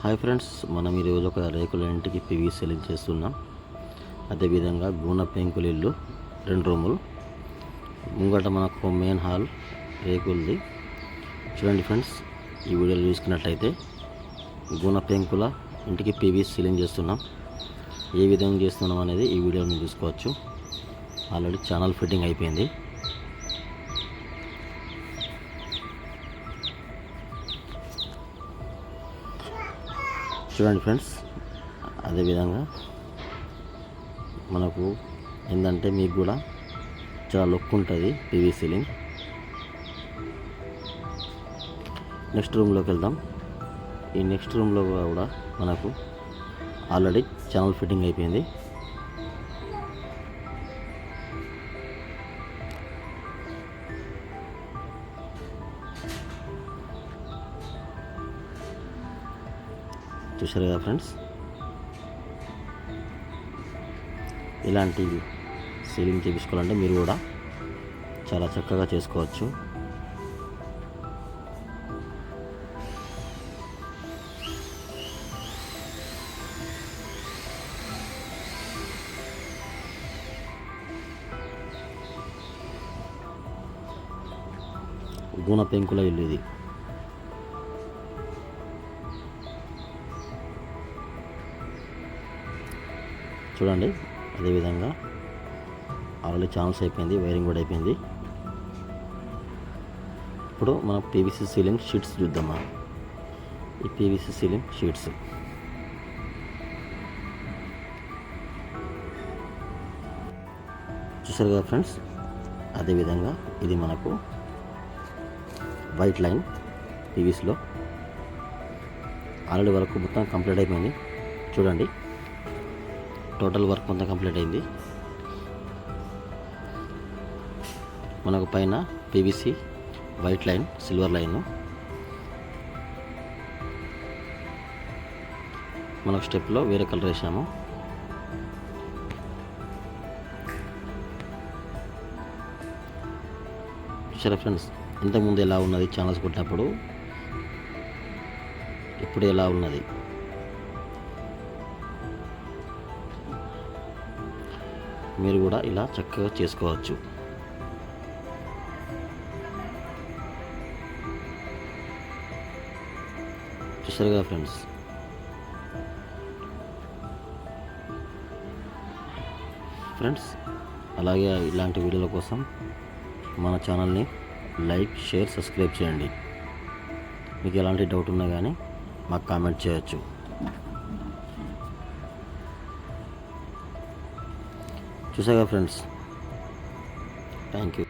Hi friends మనం ఈరోజు ఒక రేకుల ఇంటికి పివి సెల్లింగ్ చేస్తున్నాం. అదేవిధంగా గూన పెంకుల ఇల్లు రెండు రూములు. ముంగట మనకు మెయిన్ హాల్ రేకులది. చూడండి ఫ్రెండ్స్ ఈ వీడియోలో చూసుకున్నట్లయితే గూన పెంకుల ఇంటికి పివి సెలింగ్ చేస్తున్నాం. ఏ విధంగా చేస్తున్నాం అనేది ఈ వీడియోలో మీరు చూసుకోవచ్చు. ఆల్రెడీ ఛానల్ ఫిట్టింగ్ అయిపోయింది. చూడండి ఫ్రెండ్స్ అదేవిధంగా మనకు ఏంటంటే మీకు కూడా చాలా లుక్ ఉంటుంది పీవీ సీలింగ్ నెక్స్ట్ రూమ్లోకి వెళ్దాం. ఈ నెక్స్ట్ రూమ్లో కూడా మనకు ఆల్రెడీ ఛానల్ ఫిట్టింగ్ అయిపోయింది. చూసారు కదా ఫ్రెండ్స్? ఇలాంటి సీలింగ్ చేయించుకోవాలంటే మీరు కూడా చాలా చక్కగా చేసుకోవచ్చు. గుణ పెంకుల ఇల్లు ఇది. చూడండి అదేవిధంగా ఆల్రెడీ ఛానల్స్ అయిపోయింది వైరింగ్ కూడా అయిపోయింది. ఇప్పుడు మనం పీవీసీ సీలింగ్ షీట్స్ చూద్దామా? ఈ పీవీసీ సీలింగ్ షీట్స్. చూసారు కదా ఫ్రెండ్స్? అదేవిధంగా ఇది మనకు వైట్ లైన్ పీవీసీలో ఆల్రెడీ వరకు మొత్తం కంప్లీట్ అయిపోయింది. చూడండి. టోటల్ వర్క్ అంతా కంప్లీట్ అయింది. మనకు పైన PVC white line silver line. మనకు స్టెప్లో వేరే కలర్ వేసాము. సరే ఫ్రెండ్స్ ఇంతకుముందు ఎలా ఉన్నది? ఛానల్స్ కొట్టినప్పుడు ఇప్పుడు ఎలా ఉన్నది? మీరు కూడా ఇలా చక్కగా చేసుకోవచ్చు. చూసారుగా ఫ్రెండ్స్? ఫ్రెండ్స్ అలాగే ఇలాంటి వీడియోల కోసం మన ఛానల్ని లైక్ షేర్ సబ్స్క్రైబ్ చేయండి. మీకు ఎలాంటి డౌట్ ఉన్నా కానీ మాకు కామెంట్ చేయొచ్చు. చూసాగా ఫ్రెండ్స్ థ్యాంక్ యూ